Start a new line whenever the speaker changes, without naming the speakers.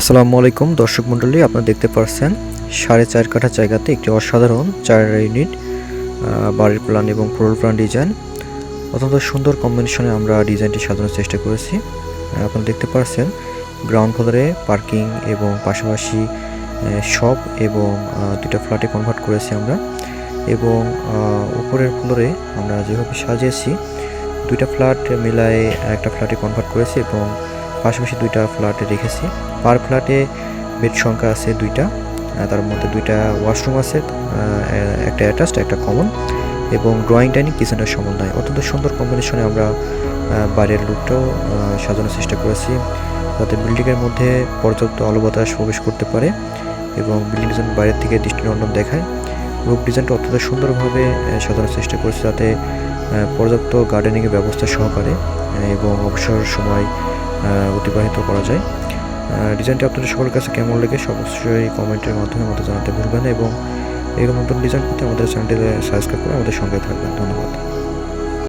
আসসালামু আলাইকুম, দর্শক মণ্ডলী, আপনারা দেখতে পাচ্ছেন সাড়ে চার কাঠা জায়গাতে একটি অসাধারণ চার ইউনিট বাড়ির প্ল্যান এবং ফ্লোর প্ল্যান ডিজাইন অত্যন্ত সুন্দর কম্বিনেশনে আমরা ডিজাইনটি সাজানোর চেষ্টা করেছি। আপনারা দেখতে পাচ্ছেন গ্রাউন্ড ফ্লোরে পার্কিং এবং পাশাপাশি শপ এবং দুটো ফ্ল্যাটে কনভার্ট করেছি আমরা। এবং উপরের ফ্লোরে আমরা যেভাবে সাজিয়েছি, দুইটা ফ্ল্যাট মিলায়ে একটা ফ্ল্যাটে কনভার্ট করেছি এবং পাশাপাশি দুইটা ফ্ল্যাটে রেখেছি। পার ফ্ল্যাটে বেড সংখ্যা আছে দুইটা তার মধ্যে দুইটা ওয়াশরুম আছে একটা অ্যাটাচড একটা কমন এবং ড্রয়িং ডাইনিং কিচেনের সমন্বয়। অত্যন্ত সুন্দর কম্বিনেশনে আমরা বাইরের লুকটাও সাজানোর চেষ্টা করেছি যাতে বিল্ডিংয়ের মধ্যে পর্যাপ্ত আলো বাতাস প্রবেশ করতে পারে এবং বিল্ডিং যেন বাইরের থেকে দৃষ্টিনন্দন দেখায়। রূপ ডিজাইনটা অত্যন্ত সুন্দরভাবে সাজানোর চেষ্টা করেছি যাতে পর্যাপ্ত গার্ডেনিংয়ের ব্যবস্থা সহকারে এবং অবসর সময় অতিবাহিত করা যায়। ডিজাইনটি আপনাদের সকলের কাছে কেমন লেগে অবশ্যই কমেন্টের মাধ্যমে আমাদের জানাতে ভুলবেন এবং এরকম নতুন ডিজাইন পেতে আমাদের চ্যানেলটি সাবস্ক্রাইব করে আমাদের সঙ্গে থাকবেন। ধন্যবাদ।